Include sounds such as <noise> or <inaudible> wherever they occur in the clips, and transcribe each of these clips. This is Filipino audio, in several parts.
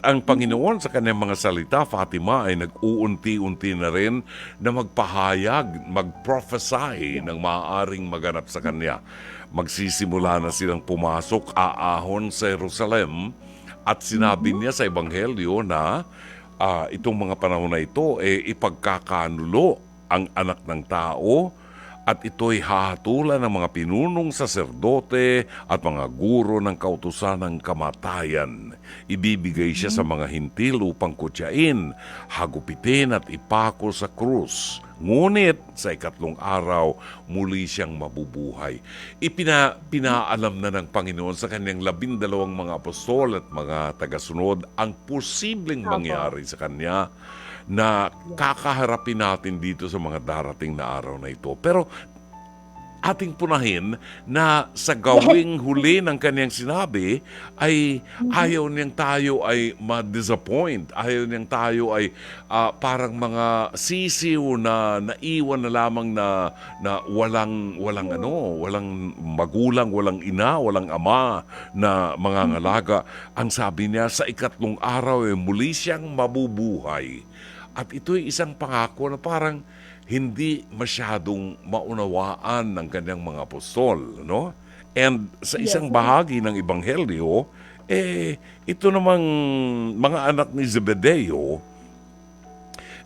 Ang Panginoon sa kanyang mga salita, Fatima, ay nag-uunti-unti na rin na magpahayag, mag-prophesy ng maaaring maganap sa kanya. Magsisimula na silang pumasok, aahon sa Jerusalem at sinabi niya sa Ebanghelyo na ah, itong mga panahon na ito, eh, ipagkakanulo ang anak ng tao at ito'y hahatulan ng mga pinunong saserdote at mga guro ng kautusan ng kamatayan. Ibibigay siya sa mga hintil upang kutyain, hagupitin at ipako sa krus. Ngunit sa ikatlong araw, muli siyang mabubuhay. Ipina, pinaalam na ng Panginoon sa kanyang labindalawang mga apostol at mga tagasunod ang posibleng mangyari sa kanya na kakaharapin natin dito sa mga darating na araw na ito. Pero ating punahin na sa gawing huli ng kanyang sinabi ay ayaw niyang tayo ay ma-disappoint. Ayaw niyang tayo ay ah, parang mga sisiw na naiwan na lamang na, na walang, walang ano, walang magulang, walang ina, walang ama na mga ngalaga. Ang sabi niya, sa ikatlong araw ay muli siyang mabubuhay. At ito'y isang pangako na parang hindi masyadong maunawaan ng kanyang mga apostol, no? And sa isang bahagi ng Ebanghelyo, eh, ito namang mga anak ni Zebedeo,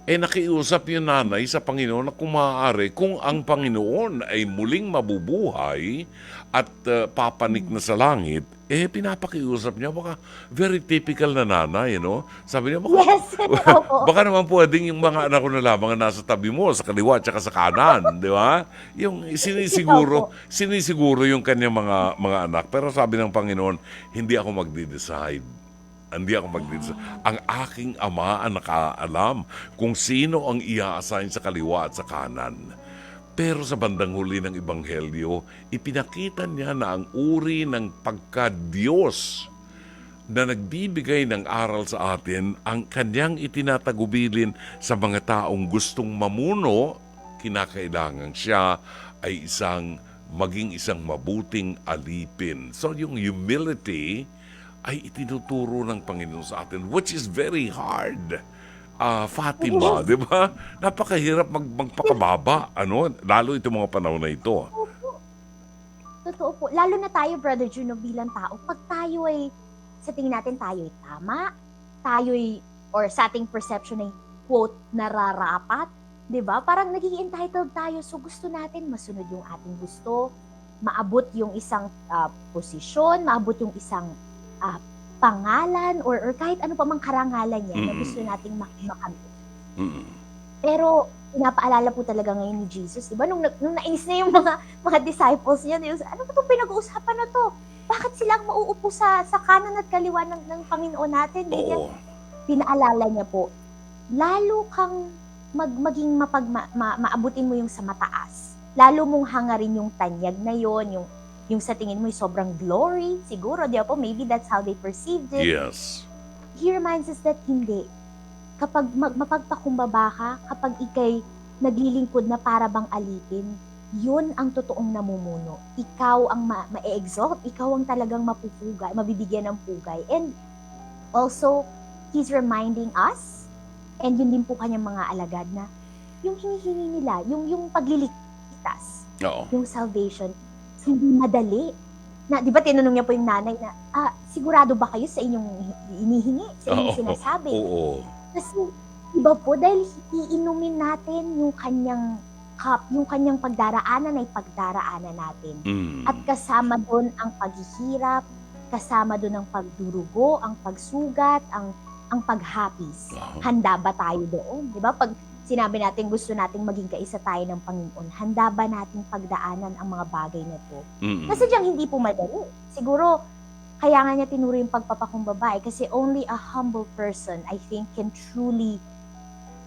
eh nakiusap yung nanay sa Panginoon na kung maaari, kung ang Panginoon ay muling mabubuhay at uh, papanik na sa langit, eh pinapakiusap niya, baka very typical na nanay, you know? Sabi niya, baka, Yes, <laughs> baka naman pwedeng yung mga anak ko na lamang na nasa tabi mo, sa kaliwa at sa kanan, di ba? Yung sinisiguro, sinisiguro yung kanyang mga mga anak. Pero sabi ng Panginoon, hindi ako magde-decide. Hindi ako magdidesisyon. Ang aking ama ang nakaalam kung sino ang ia-assign sa kaliwa at sa kanan. Pero sa bandang huli ng Ebanghelyo, ipinakita niya na ang uri ng pagka-Diyos na nagbibigay ng aral sa atin ang kanyang itinatagubilin sa mga taong gustong mamuno, kinakailangan siya ay isang maging isang mabuting alipin. So yung humility ay itinuturo ng Panginoon sa atin, which is very hard. Ah, Fatima, di ba? Napakahirap mag magpakababa, ano, lalo itong mga panahon na ito. Totoo po. Lalo na tayo, Brother Juno, bilang tao. Pag tayo ay, sa tingin natin tayo ay tama, tayo ay, or sa ating perception ay, quote, nararapat, di ba? Parang naging entitled tayo. So gusto natin masunod yung ating gusto, maabot yung isang ah, posisyon, maabot yung isang ah, pangalan, or, or kahit ano pa mang karangalan niya na Mm. gusto nating mak- makamit. Mm. Pero pinapaalala po talaga ngayon ni Jesus, 'di ba? Nung, nung nainis na yung mga mga disciples niya, yung, ano ba 'tong pinag-uusapan na 'to? Bakit sila ang mauupo sa sa kanan at kaliwa ng, ng Panginoon natin? Oo. Pinaalala niya po, lalo kang mag, maging mapag, ma, ma- maabutin mo yung sa mataas. Lalo mong hangarin yung tanyag na yon, yung yung sa tingin mo sobrang glory, siguro, di po, maybe that's how they perceived it Yes. he reminds us that hindi. Kapag mag, mapagpakumbaba ka, kapag ikay naglilingkod na para bang alipin, yun ang totoong namumuno. Ikaw ang ma- ma-exalt, ikaw ang talagang mapupugay, mabibigyan ng pugay. And also, he's reminding us, and yun din po kanyang mga alagad na, yung hinihingi nila, yung, yung pagliligtas, Oo. yung salvation, hindi madali. Na, di ba tinanong niya po yung nanay na, ah, sigurado ba kayo sa inyong inihingi, sa inyong Oo. sinasabi? Oo. Kasi, iba po, dahil iinumin natin yung kanyang cup, yung kanyang pagdaraanan ay pagdaraanan natin. Mm. At kasama doon ang paghihirap, kasama doon ang pagdurugo, ang pagsugat, ang ang paghapis. Handa ba tayo doon? 'Di ba? Pag sinabi natin gusto nating maging kaisa tayo ng Panginoon, handa ba nating pagdaanan ang mga bagay na 'to? Kasi diyang hindi po madali. Siguro, kaya nga niya tinuro yung pagpapakumbaba eh, kasi only a humble person, I think, can truly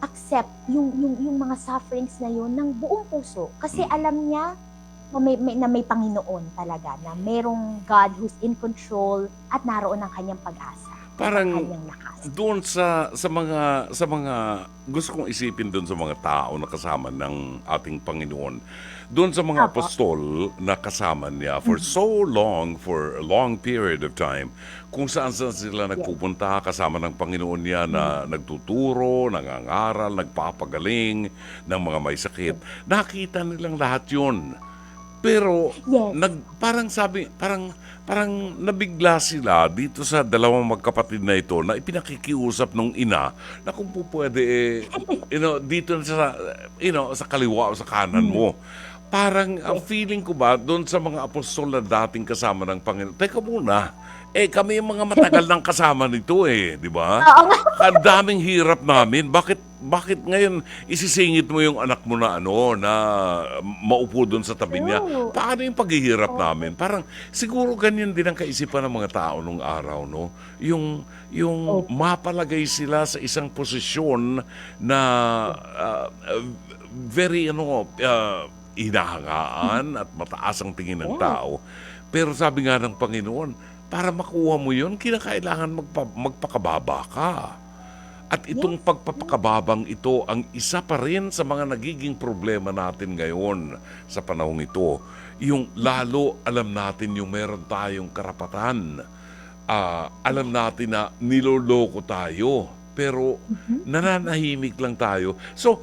accept yung, yung, yung mga sufferings na yun ng buong puso. Kasi alam niya na may, may, na may Panginoon talaga, na merong God who's in control at naroon ang kanyang pag-asa. Parang doon sa sa mga sa mga gusto kong isipin doon sa mga tao na kasama ng ating Panginoon. Doon sa mga apostol na kasama niya for so long, for a long period of time, kung saan saan sila nagpupunta kasama ng Panginoon niya na nagtuturo, nangangaral, nagpapagaling ng mga may sakit. Nakita nilang lahat yun. Pero Yes. nag parang sabi parang parang nabigla sila dito sa dalawang magkapatid na ito na ipinakikiusap nung ina na kung po pwede eh, you know dito sa you know sa kaliwa o sa kanan mo. Parang ang feeling ko ba doon sa mga apostol na dating kasama ng Panginoon. Teka muna. Eh kami yung mga matagal nang kasama nito eh, di ba? Ang daming hirap namin. Bakit bakit ngayon isisingit mo yung anak mo na ano na maupo doon sa tabi niya? Paano yung paghihirap namin? Parang siguro ganyan din ang kaisipan ng mga tao nung araw, no? Yung yung mapalagay sila sa isang posisyon na ah, uh, very ano uh, inahangaan at mataas ang tingin ng tao. Pero sabi nga ng Panginoon, para makuha mo yun, kinakailangan magpa, magpakababa ka. At itong pagpapakababang ito ang isa pa rin sa mga nagiging problema natin ngayon sa panahong ito. Yung lalo alam natin yung meron tayong karapatan. Ah, alam natin na niloloko tayo. Pero nananahimik lang tayo. So,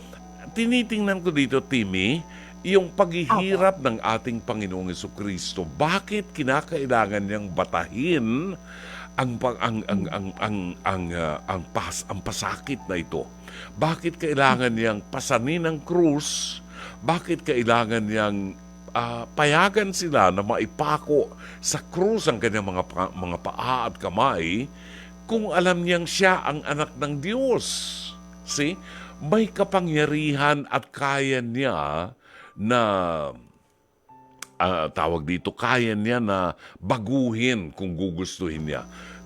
tinitingnan ko dito, Timmy, yung paghihirap ng ating Panginoong Yeso Kristo. Bakit kinakailangan niyang batahin ang pag ang ang ang ang ang, ah, ang pas ang pasakit na ito? Bakit kailangan niyang pasanin ang krus? Bakit kailangan niyang ah, payagan sila na maipako sa krus ang kanyang mga pa- mga paa at kamay kung alam niyang siya ang anak ng Diyos? See? May kapangyarihan at kaya niya na ah, tawag dito, kaya niya na baguhin kung gugustuhin niya.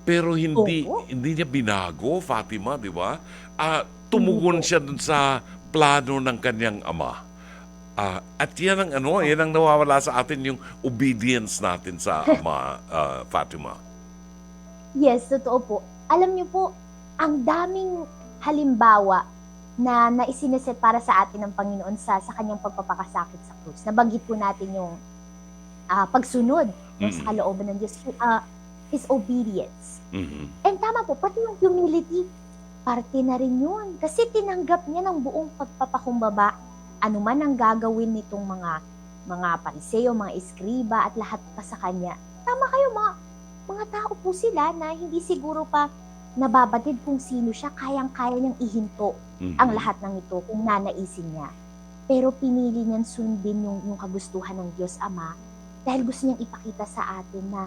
Pero hindi Oo. hindi niya binago, Fatima, di ba? Ah, tumugon siya dun sa plano ng kanyang ama. Ah, at yan ang ano, yan ang nawawala sa atin yung obedience natin sa <laughs> ama, ah, Fatima. Yes, totoo po. Alam niyo po, ang daming halimbawa na naisiniset para sa atin ng Panginoon sa sa kanyang pagpapakasakit sa krus. Nabanggit po natin yung ah, pagsunod no, Mm. sa kalooban ng Diyos, ah, His obedience. Mhm. And tama po, pati yung humility, parte na rin yun. Kasi tinanggap niya ng buong pagpapakumbaba, ano man ang gagawin nitong mga mga pariseo, mga eskriba at lahat pa sa kanya. Tama kayo, mga, mga tao po sila na hindi siguro pa nababatid kung sino siya, kayang-kaya niyang ihinto Mhm. ang lahat ng ito kung nanaisin niya. Pero pinili niyang sundin yung, yung kagustuhan ng Diyos Ama dahil gusto niyang ipakita sa atin na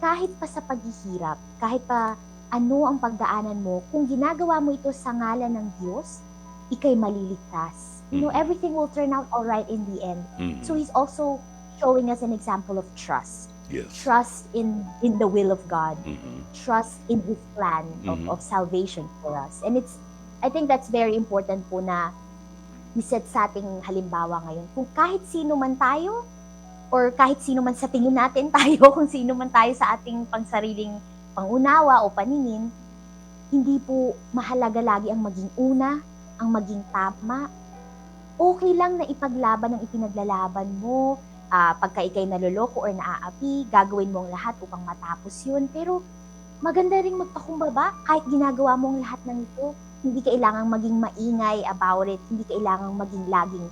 kahit pa sa paghihirap, kahit pa ano ang pagdaanan mo, kung ginagawa mo ito sa ngalan ng Diyos, ikay maliligtas. You know, Mhm. everything will turn out alright in the end. Mhm. So He's also showing us an example of trust. Yes. Trust in in the will of God Mhm. trust in His plan of, Mhm. of salvation for us. And it's, I think that's very important po na iset sa ating halimbawa ngayon. Kung kahit sino man tayo, or kahit sino man sa tingin natin <laughs> tayo, kung sino man tayo sa ating pangsariling pangunawa o paningin, hindi po mahalaga lagi ang maging una, ang maging tama. Okay lang na ipaglaban ang ipinaglalaban mo, ah, pagka ikay naloloko or naaapi, gagawin mo ang lahat upang matapos yun. Pero maganda ring magpakumbaba kahit ginagawa mo ang lahat ng ito. Hindi kailangang maging maingay about it. Hindi kailangang maging laging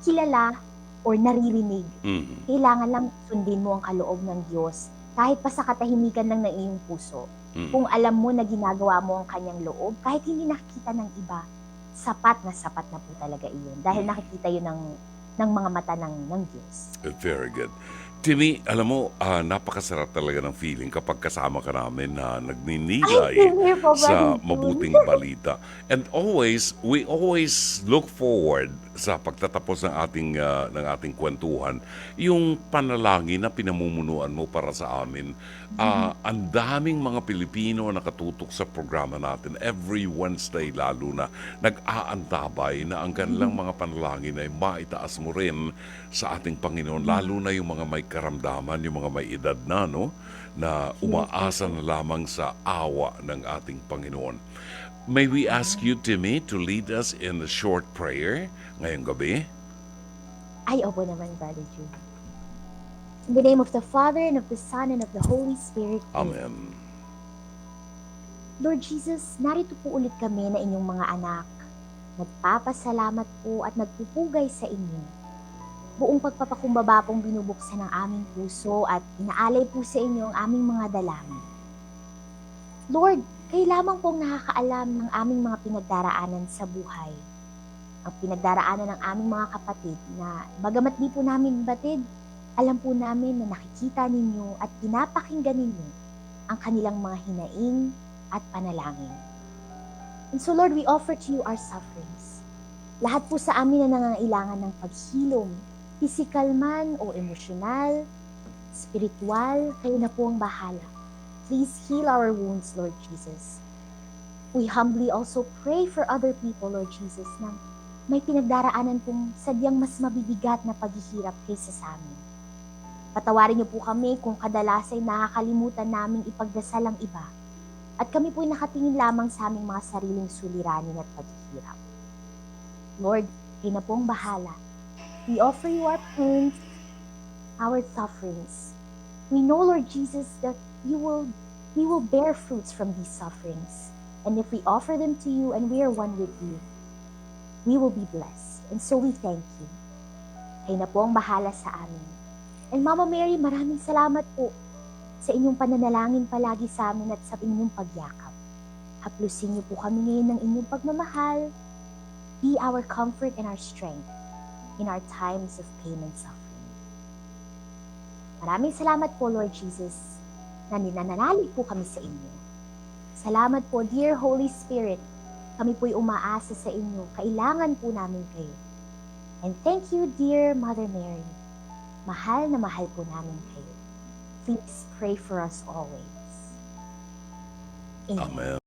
kilala or naririnig. Mhm. Kailangan lang sundin mo ang kaloob ng Diyos. Kahit pa sa katahimikan lang ng iyong puso. Mhm. Kung alam mo na ginagawa mo ang kanyang loob, kahit hindi nakikita ng iba, sapat na sapat na po talaga iyon. Dahil nakikita yun ng, ng mga mata ng, ng Diyos. Very good. Timmy, alam mo, ah, napakasarap talaga ng feeling kapag kasama ka namin na nagninilay sa mabuting balita. And always, we always look forward sa pagtatapos ng ating ah, ng ating kwentuhan, yung panalangin na pinamumunuan mo para sa amin. Ah, ang daming mga Pilipino na nakatutok sa programa natin every Wednesday lalo na nag-aantabay na ang kanilang mga panalangin ay maitaas mo rin sa ating Panginoon, lalo na yung mga may karamdaman, yung mga may edad na, no? na umaasa na lamang sa awa ng ating Panginoon. May we ask you, Timmy, to lead us in a short prayer ngayong gabi? Ay, opo naman, Brother June. In the name of the Father, and of the Son, and of the Holy Spirit. Amen. Lord Jesus, narito po ulit kami na inyong mga anak. Nagpapasalamat po at nagpupugay sa inyo. Buong pagpapakumbaba pong binubuksan ng aming puso at inaalay po sa inyo ang aming mga dalangin. Lord, kayo lamang pong nakakaalam ng aming mga pinagdaraanan sa buhay. Ang pinagdaraanan ng aming mga kapatid na bagamat di po namin batid, alam po namin na nakikita ninyo at pinapakinggan ninyo ang kanilang mga hinaing at panalangin. And so Lord, we offer to you our sufferings. Lahat po sa amin na nangangailangan ng paghilom, physical man o emosyonal, spiritual, kayo na po ang bahala. Please heal our wounds, Lord Jesus. We humbly also pray for other people, Lord Jesus, na may pinagdaraanan pong sadyang mas mabibigat na paghihirap kaysa sa amin. Patawarin niyo po kami kung kadalas ay nakakalimutan naming ipagdasal ang iba at kami po'y nakatingin lamang sa aming mga sariling suliranin at paghihirap. Lord, kayo na pong bahala. We offer you our pains, our sufferings. We know, Lord Jesus, that you will we will bear fruits from these sufferings. And if we offer them to you and we are one with you, we will be blessed. And so we thank you. Kayo na po ang bahala sa amin. And Mama Mary, maraming salamat po sa inyong pananalangin palagi sa amin at sa inyong pagyakap. Haplusin niyo po kami ngayon ng inyong pagmamahal. Be our comfort and our strength in our times of pain and suffering. Maraming salamat po, Lord Jesus, na ninananalig po kami sa inyo. Salamat po, dear Holy Spirit. Kami po'y umaasa sa inyo. Kailangan po namin kayo. And thank you, dear Mother Mary. Mahal na mahal po namin kayo. Please pray for us always. Amen. Amen.